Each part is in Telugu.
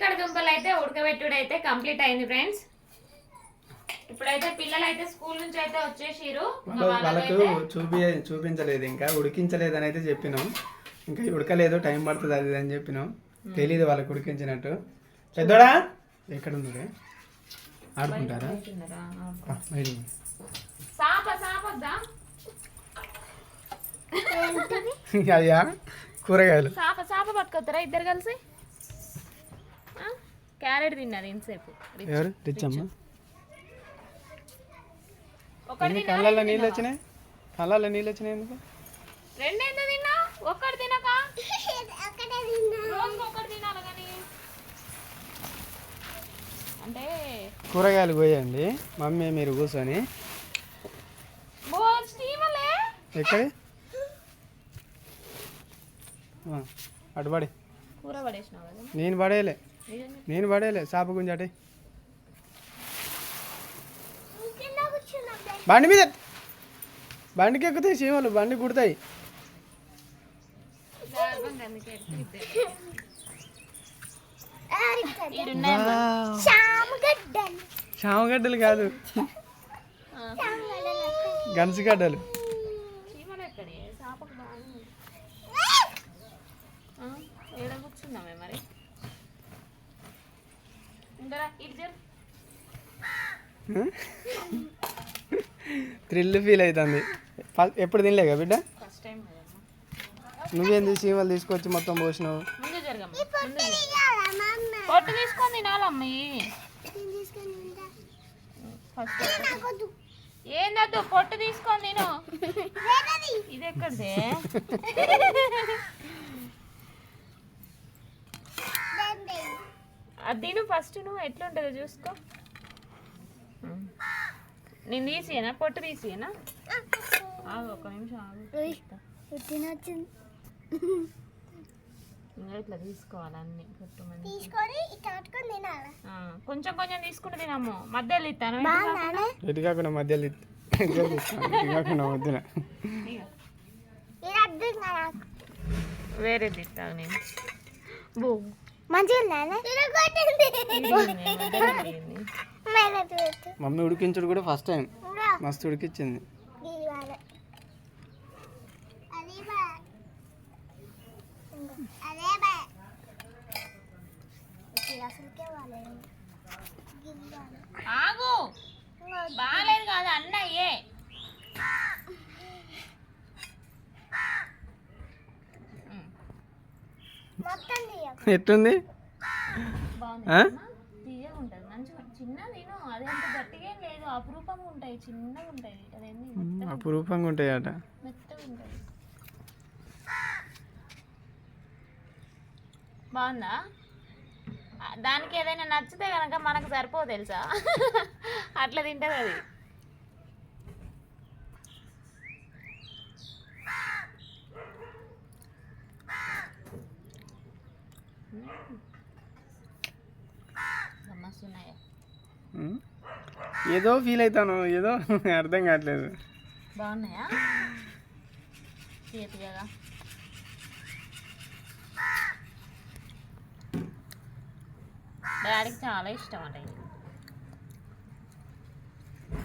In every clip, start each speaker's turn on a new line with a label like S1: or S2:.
S1: చిలకడ దుంపలు అయితే ఉడకబెట్టుడు అయితే కంప్లీట్ అయింది ఫ్రెండ్స్. ఇప్పుడైతే పిల్లలు అయితే స్కూల్ నుంచి అయితే వచ్చేసిరు
S2: వాళ్ళ- వాళ్ళకు చూపి చూపించలేదు ఇంకా. ఉడికించలేదు అని అయితే చెప్పినాం. ఇంకా ఉడకలేదు టైం పడుతుంది అది అని చెప్పినాం. తెలీదు వాళ్ళకి ఉడికించినట్టు. పెద్దోడా? ఎక్కడ ఉంది ఆడుకుంటారా అయ్యా కూరగాయలు.
S1: సాప సాప పట్టుకొస్తారా ఇద్దరు కలిసి? క్యారెట్ తిన్నారు ఇంతసేపు.
S2: ఎవరు? తెచ్చమ్మా
S1: ఒకటి
S2: కళ్ళల్లో నీళ్ళు వచ్చినాయి కళ్ళల్లో నీళ్ళు వచ్చినాయి ఎందుకు?
S1: రెండు ఎంత తిన్నా? ఒక్కటి తినక? రోజుకి ఒకటి తినాలి కానీ. అంటే
S2: కూరగాయలు పోయండి. మమ్మీ మీరు కూర్చొని. ఎక్కడి? అటు పడి.
S1: కూర పడేసినావు?
S2: నేను పడేయలే. నేను పడేయలే చేప గుంజ అటే బండి మీద బండికి ఎక్కుతాయి చీమలు బండి కుడతాయి. చామగడ్డలు కాదు. గన్సిగడ్డలు
S1: చీమలు ఎక్కడే చాపకు బాగా ఏడ కూర్చుందామే మరి ఇంకా ఇటు జరు
S2: థ్రిల్ ఫీల్ అవుతుంది ఫ- ఎప్పుడు తినలేగా బిడ్డ?
S1: ఫస్ట్ టైం కదమ్మా
S2: నువ్వేంది చీమలు తీసుకొచ్చి మొత్తం పోసినావు.
S1: పొట్టు తీసుకొని తినాలమ్మీ. ఫస్ట్ ఏందద్దు పొట్టు తీసుకొని తిను. ఇది ఎక్కడిదే? అది తిను ఫస్ట్ నువ్వు. ఎట్లుంటుందో చూసుకో. నేను తీసియనా? పొట్టు తీసియనా? ఆగు ఒక నిమిషం ఆగు. ఇంకా ఇట్లా తీసుకోవాలి అన్ని పొట్టు
S3: తీసుకొని ఇట్లా పట్టుకొని తినాలి?
S1: ఆ, కొంచెం కొంచెం తీసుకుంటే తినమ్ము. మధ్యలో ఇస్తాను.
S2: ఎటు కాకుండా మధ్యలో కాకుండా మధ్యన
S3: ఇది అర్థం కదా
S1: వేరే తిట్టాను నేను. బో.
S3: మంచిగా
S2: మమ్మీ ఉడికించుడు కూడా ఫస్ట్ టైం మస్తు ఉడికిచ్చింది.
S1: ఆగు. బాగాలేదు కాదు అన్నయ్యే.
S2: ఎట్టుంది
S1: బాగుంది
S2: ఆ?
S1: తీయగా ఉంటుంది మంచిగా చిన్న తిను అదేంత గట్టిగా ఏం లేదు అపురూపంగా ఉంటాయి చిన్నగా ఉంటాయి.
S2: అపురూపంగా ఉంటాయట.
S1: మెత్తగా ఉంటుంది బాగుందా? దానికి ఏదైనా నచ్చితే కనుక మనకు సరిపో తెలుసా? అట్లా తింటుంది అది. మస్తున్నాయా.
S2: ఏదో ఫీల్ అవుతాను ఏదో అర్థం కావట్లేదు.
S1: బాగున్నాయా? తీయగా డాడీకి చాలా ఇష్టం అంట ఇది.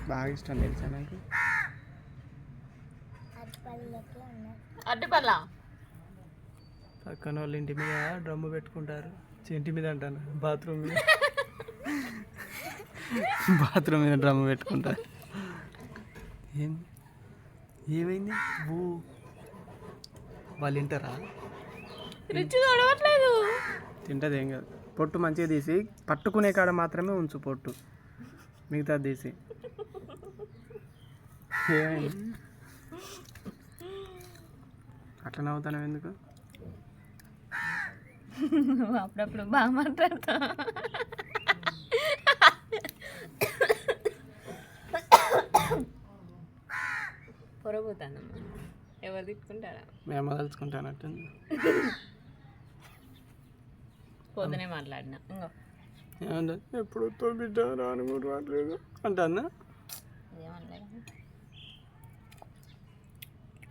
S2: బాగా ఇష్టం తెలుసా నాకు?
S1: అడ్డుపల్ల
S2: పక్కన వాళ్ళ ఇంటి మీద డ్రమ్ము పెట్టుకుంటారు. ఇంటి మీద అంటాను బాత్రూమ్ మీద. బాత్రూమ్ మీద డ్రమ్ము పెట్టుకుంటారు ఏం? ఏమైంది? ఓ వాళ్ళు తింటారా?
S1: రుచి చూడవట్లేదు
S2: తింటది ఏం కాదు. పొట్టు మంచిగా తీసి పట్టుకునే కాడ మాత్రమే ఉంచు పొట్టు. మిగతా తీసి. ఏమైంది? అట్లా నవ్వుతాను ఎందుకు?
S1: అప్పుడప్పుడు బాగా మాట్లాడతా పొరపోతానమ్మా ఎవరు తిట్టుకుంటారా?
S2: మేము తలుచుకుంటానట్టుంది.
S1: పొద్దునే మాట్లాడినా. ఇంకో.
S2: ఏమంటే ఎప్పుడు బిడ్డ రాను కూడా రావట్లేదు.
S1: కదా.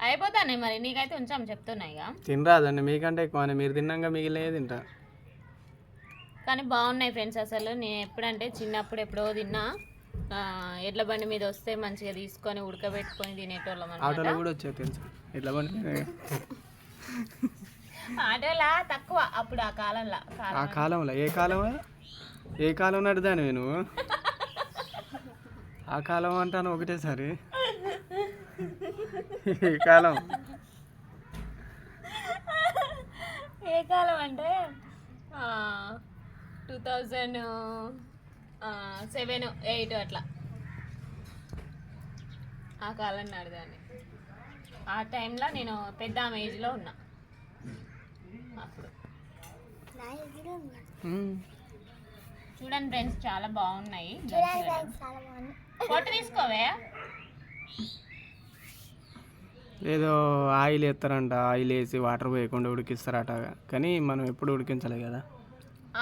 S1: అయిపోతానే మరి నీకైతే ఉంచాము చెప్తున్నాయిగా
S2: తినరాదండి మీకంటే ఎక్కువ మీరు తిన్నాక మిగిలినవి తింటా.
S1: కానీ బాగున్నాయి ఫ్రెండ్స్ అసలు. నేను ఎప్పుడంటే చిన్నప్పుడు ఎప్పుడో తిన్నా. ఎడ్ల బండి మీద వస్తే మంచిగా తీసుకొని ఉడకబెట్టుకొని తినేటోళ్ళం
S2: ఆటోలో కూడా వచ్చాయి తెలుసు? ఇట్లా బండి.
S1: ఆటోలా? తక్కువ. అప్పుడు ఆ కాలంలో.
S2: ఆ
S1: కాలం
S2: కాలంలో. ఏ కాలం ఏ కాలం నడిదాను నువ్వు? ఆ కాలం అంటాను ఒకటేసారి. ఏ కాలం?
S1: ఏ కాలం అంటే టూ థౌజండ్ సెవెన్ ఎయిట్ అట్లా. ఆ కాలం నాడుదాన్ని ఆ టైంలో నేను పెద్ద ఆమె ఏజ్లో ఉన్నా. అప్పుడు. చూడండి ఫ్రెండ్స్ చాలా బాగున్నాయి. ఫోటో తీసుకోవే?
S2: ఏదో ఆయిల్ వేస్తారంట ఆయిల్ వేసి వాటర్ పోయకుండా ఉడికిస్తారట. కానీ మనం ఎప్పుడు ఉడికించలే కదా.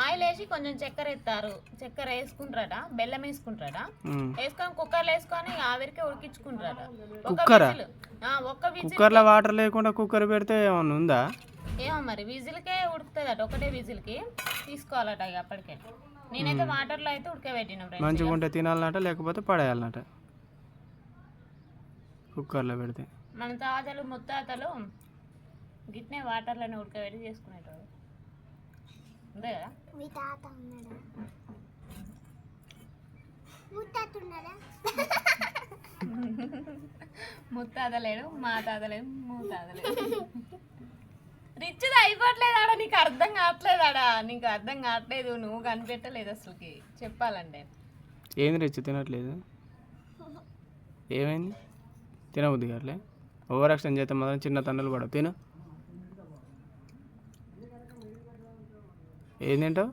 S1: ఆయిల్ వేసి కొంచెం చక్కెర ఎత్తారు. చక్కెర వేసుకుంటారట బెల్లం వేసుకుంటారట. వేసుకొని కుక్కర్లో వేసుకొని ఆవిరికి ఉడికించుకుంటారట.
S2: కుక్కరా?
S1: ఒక్క విజిల్
S2: కుక్కర్లో వాటర్ లేకుండా కుక్కర్ పెడితే ఏమన్నా ఉందా?
S1: ఏమో మరి విజిల్కే ఉడుకుతుందట ఒకటే విజిల్కి. తీసుకోవాలట ఇక అప్పటికే. నేనైతే వాటర్లో అయితే ఉడకబెట్టిన
S2: మంచిగా ఉంటే తినాలన్నట లేకపోతే పడేయాలన్నట. కుక్కర్లో పెడితే.
S1: మన తాతలు ముత్తాతలు గిట్నే వాటర్లోనే ఉడకబెట్టి చేసుకునేటోడు
S3: మీ తాత ఉన్నాడా ఉన్నాడా
S1: ముత్తాత లేడు మా తాత లేదు మూ తాత లేదు రిచ్ అయిపోవట్లేదాడా నీకు అర్థం కావట్లేదాడా నీకు అర్థం కావట్లేదు నువ్వు కనిపెట్టలేదు అసలుకి. చెప్పాలంటే.
S2: ఏంది రిచ్ తినట్లేదు? ఏమైంది? తినబుద్ది కావట్లే? ఓవర్ యాక్షన్ చేస్తే మాత్రం చిన్న తండ్రులు పడవు. తిను. ఏం తింటావు?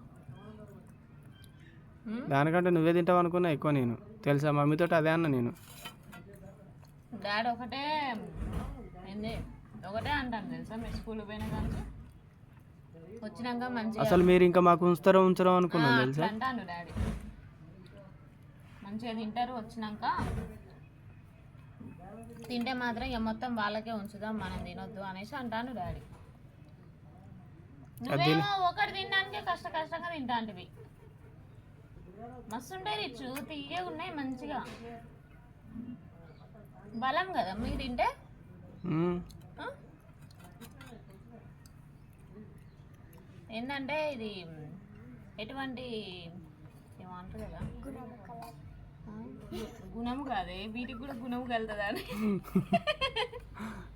S2: దానికంటే నువ్వే తింటావు అనుకున్నా ఎక్కువ నేను. తెలుసా? మమ్మీతో అదే అన్న నేను.
S1: డాడీ ఒకటే ఏంది? ఒకటే అంటాను తెలుసా? మీరు స్కూల్ పోయిన కానీ వచ్చినాక మంచిగా
S2: అసలు మీరు ఇంకా మాకు ఉంచుతారో ఉంచరో అనుకున్నాం
S1: ఆ,
S2: తెలుసా?
S1: అంటాను డాడీ. మంచిగా తింటారు వచ్చినాక తింటే మాత్రం ఇక మొత్తం వాళ్ళకే ఉంచుదాం మనం తినొద్దు అనేసి అంటాను డాడీ. నువ్వేమో ఒకటి తినడానికే కష్ట కష్టంగా తింటాంటివి. మస్తు ఉంటాయి రిచ్చు తీయగా ఉన్నాయి మంచిగా. బలం కదా మీరు తింటే? ఏంటంటే ఇది ఎటువంటి ఏమంటారు కదా? గుణము కాదే వీటికి కూడా గుణము కలుతుందా అని.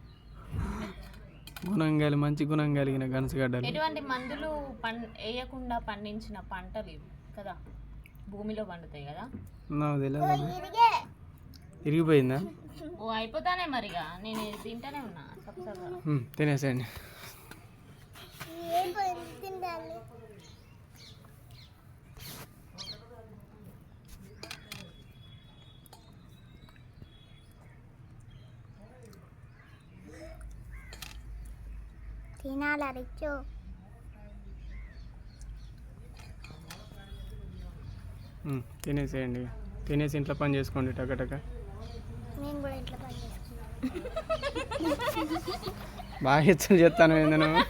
S2: గుణం కలిగి మంచి గుణం కలిగిన గనసగడ్డలు
S1: ఎటువంటి మందులు పం వేయకుండా పండించిన పంటలు ఇవి? కదా భూమిలో పండుతాయి కదా.
S2: నాకు తెలియదు ఇరిగిపోయిందా?
S1: ఓ అయిపోతానే మరిగా. నేను తింటానే ఉన్నా.
S2: తినేసేయండి.
S3: తినాలా రిచ్చు
S2: తినేసేయండి. తినేసి ఇంట్లో పని చేసుకోండి టకటక
S3: నేను కూడా ఇంట్లో పని చేసుకున్నాను
S2: బాగా హెచ్చలు చేస్తాను ఏంది నువ్వు?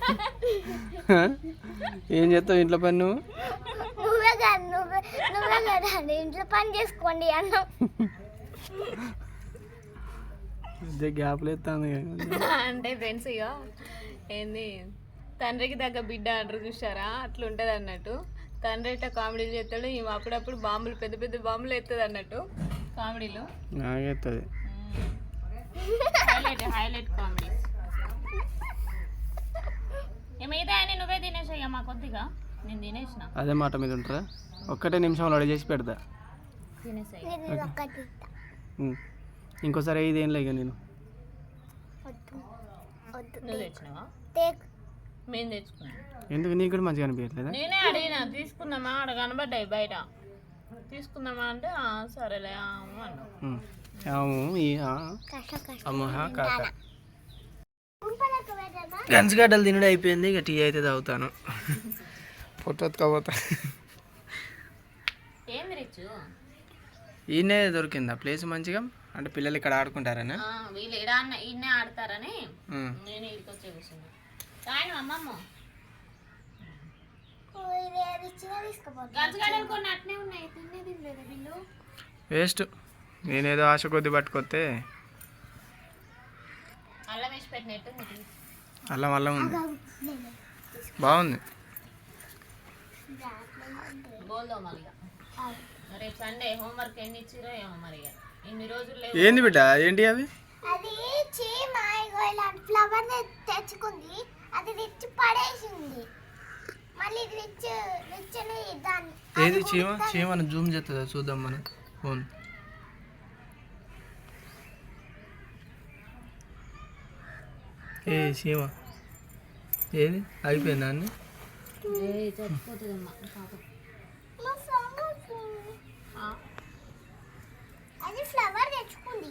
S2: ఏం చేస్తావు ఇంట్లో పని నువ్వు?
S3: నువ్వే కాదు నువ్వే నువ్వే కదా. ఇంట్లో పని చేసుకోండి అన్నం.
S2: ఇదే గ్యాప్లు ఎత్తాను
S1: అంటే ఫ్రెండ్స్ ఇక ఏంది? తండ్రికి తగ్గ బిడ్డ అంటారు చూసారా అట్లా ఉంటుంది అన్నట్టు. తండ్రి ఇట్లా కామెడీలు చేస్తాడు ఈమె అప్పుడప్పుడు బాంబులు పెద్ద పెద్ద బాంబులు ఎత్తుంది అన్నట్టు. కామెడీలు?
S2: నాగెత్తది.
S1: హైలైట్ హైలైట్ కామెడీస్ మిగతా అన్ని నువ్వే తినేసాయి మా కొద్దిగా నేను తినేసిన.
S2: అదే మాట మీద ఉంటారా? ఒక్కటే నిమిషంలో రెడీ చేసి పెడతా. ఇంకోసారి ఐదు ఏం లేక నేను?
S3: వద్దు వద్దు
S1: నువ్వు తెచ్చినావా? మేము తెచ్చుకున్నాం.
S2: ఎందుకు? నీకు కూడా మంచిగా అనిపించట్లేదా?
S1: నేనే అడిగిన తీసుకుందామా? ఆడ కనబడ్డాయి బయట. తీసుకుందామా? అంటే "ఆ, సరేలే ఆ" అన్నావు
S2: మ్మ్. అవును ఈ ఆ.
S3: కష్ట కష్ట
S2: అమ్మ హా, కాక. గంజగడ్డలు తినడం అయిపోయింది ఇక టీ అయితే తాగుతాను.
S1: ఏంది రిచ్చు
S2: ఈయనే దొరికిందా ప్లేస్ మంచిగా? అంటే పిల్లలు ఇక్కడ ఆడుకుంటారనా?
S1: ఆ, వీళ్ళు అన్న ఈయనే ఆడతారని. నేను ఇక్కడికి వచ్చే కూర్చున్నా. అమ్మమ్మ?
S2: వేస్ట్. నేనేదో ఆశ కొద్ది పట్టుకొస్తే
S1: అల్లం వేసి పెట్టినట్టు
S2: అల్లం ఉంది. బాగుంది. ఏంది బిడ్డ? ఏంటి అవి?
S3: అది చీమ ఫ్లవర్ తెచ్చుకుంది. అది పడేసింది. మళ్ళీ రిచ్ రిచ్ దాన్ని
S2: ఏది? చీమ? చీమను జూమ్ చేస్తుందా? చూద్దాం మనం. ఫోన్ ఏ చీమ. ఏది? అయిపోయిందా అన్ని?
S3: అది ఫ్లవర్ తెచ్చుకుంది.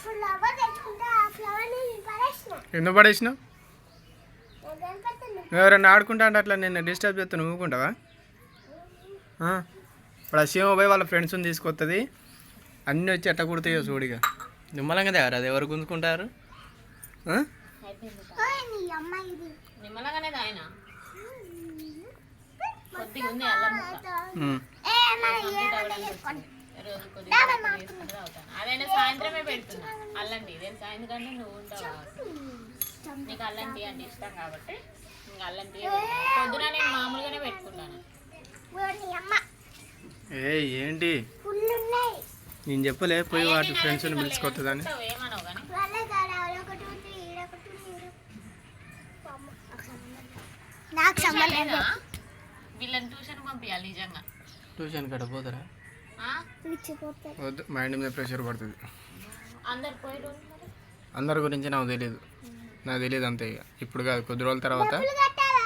S3: ఫ్లవర్ తెచ్చుకుంటే ఆ ఫ్లవర్ని పడేసిన.
S2: ఎందుకు పడేసినావు? ఎవరైనా ఆడుకుంటా అంటే అట్లా నేను డిస్టర్బ్ చేస్తే నువ్వు ఊరుకుంటావా? ఆ? ఇప్పుడు ఆ చీమ పోయి వాళ్ళ ఫ్రెండ్స్ని తీసుకొస్తుంది అన్నీ వచ్చి ఎట్ట కుడతాయో చూడిగా నిమ్మలంగా తయారు అది ఎవరు గుంజుకుంటారు?
S1: అదైనా సాయంత్రమే పెడుతున్నా. అల్లం టీ. తెలుసా ఎందుకంటే నువ్వు ఉంటావు. నీకు అంటే ఇష్టం కాబట్టి ఇంకా అల్లం టీ పొద్దున నేను మామూలుగానే పెట్టుకుంటాను.
S3: ఓ, నీ అమ్మ
S2: ఏ ఏంటి నేను చెప్పలే పోయి వాటి ఫ్రెండ్స్ని పిలుచుకొస్తుందని
S3: కాడ నాకు సంబంధం?
S1: వీళ్ళని ట్యూషన్ పంపించాలి నిజంగా.
S2: ట్యూషన్ కట్ట పోతారా. వద్దు మైండ్ మీద ప్రెషర్ పడుతుంది.
S1: అందరి
S2: గురించి నాకు తెలియదు నాకు తెలియదు అంతే ఇక. ఇప్పుడు కాదు కొద్ది రోజుల తర్వాత.
S3: డబ్బులు కట్టాలా?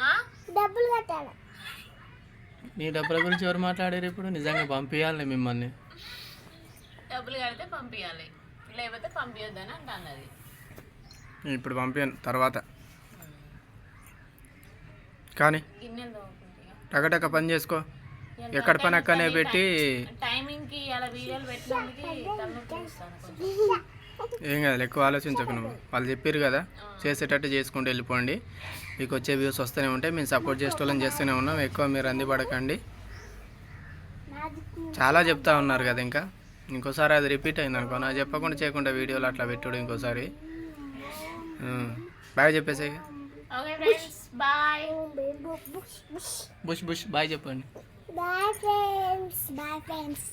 S1: ఆ?
S3: డబ్బులు కట్టాలా?
S2: నీ డబ్బుల గురించి ఎవరు మాట్లాడారు ఇప్పుడు? నిజంగా పంపించాలి మిమ్మల్ని.
S1: డబ్బులు కడితే పంపించాలి లేకపోతే పంపించొద్దని అంటాను అది
S2: ఇప్పుడు పంపాను తర్వాత. కానీ టకటక పని చేసుకో. ఎక్కడ పని అక్కనే పెట్టి.
S1: టైమింగ్కి అలా వీడియోలు పెట్టడానికి
S2: ఏం కాదు ఎక్కువ ఆలోచించకు నువ్వు. వాళ్ళు చెప్పారు కదా చేసేటట్టు చేసుకుంటూ వెళ్ళిపోండి. మీకు వచ్చే వ్యూస్ వస్తూనే ఉంటాయి మేము సపోర్ట్ చేసేటోళ్ళని చేస్తూనే ఉన్నాం. ఎక్కువ మీరు అందిపడకండి. చాలా చెప్తా ఉన్నారు కదా ఇంకా. ఇంకోసారి అది రిపీట్ అయింది అనుకో నాకు చెప్పకుండా చేయకుండా వీడియోలు అట్లా పెట్టుడు ఇంకోసారి. బాయ్ చెప్పేసి
S1: okay friends bye.
S3: Bush bush
S2: bush bush bye చెప్పండి.
S3: Bye friends bye friends